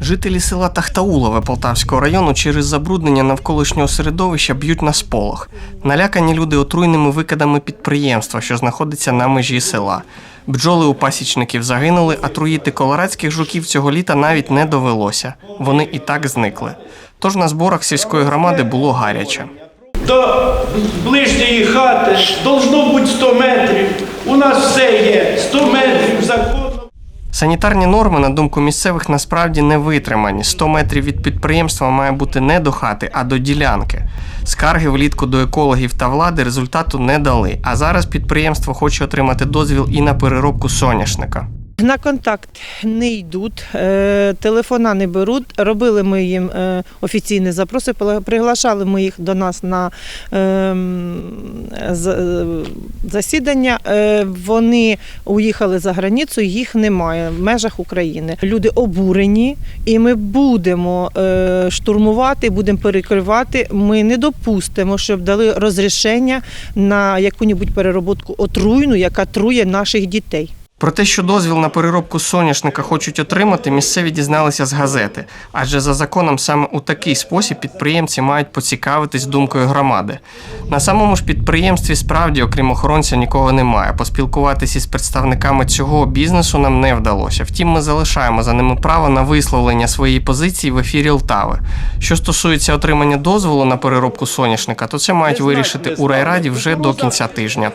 Жителі села Тахтаулове Полтавського району через забруднення навколишнього середовища б'ють на сполох. Налякані люди отруйними викидами підприємства, що знаходиться на межі села. Бджоли у пасічників загинули, а труїти колорадських жуків цього літа навіть не довелося. Вони і так зникли. Тож на зборах сільської громади було гаряче. До ближньої хати должно бути 100 метрів. У нас все є 100 метрів. Санітарні норми, на думку місцевих, насправді не витримані. 100 метрів від підприємства має бути не до хати, а до ділянки. Скарги влітку до екологів та влади результату не дали. А зараз підприємство хоче отримати дозвіл і на переробку соняшника. На контакт не йдуть, е, телефона не беруть. Робили ми їм е, офіційні запроси, приглашали ми їх до нас на ем, е, засідання. Вони уїхали за границю, їх немає в межах України. Люди обурені, і ми будемо штурмувати, будемо перекривати. Ми не допустимо, щоб дали розрішення на яку-небудь перероботку отруйну, яка трує наших дітей. Про те, що дозвіл на переробку соняшника хочуть отримати, місцеві дізналися з газети. Адже за законом саме у такий спосіб підприємці мають поцікавитись думкою громади. На самому ж підприємстві справді, окрім охоронця, нікого немає. Поспілкуватися із представниками цього бізнесу нам не вдалося. Втім, ми залишаємо за ними право на висловлення своєї позиції в ефірі Лтави. Що стосується отримання дозволу на переробку соняшника, то це мають вирішити у райраді вже до кінця тижня.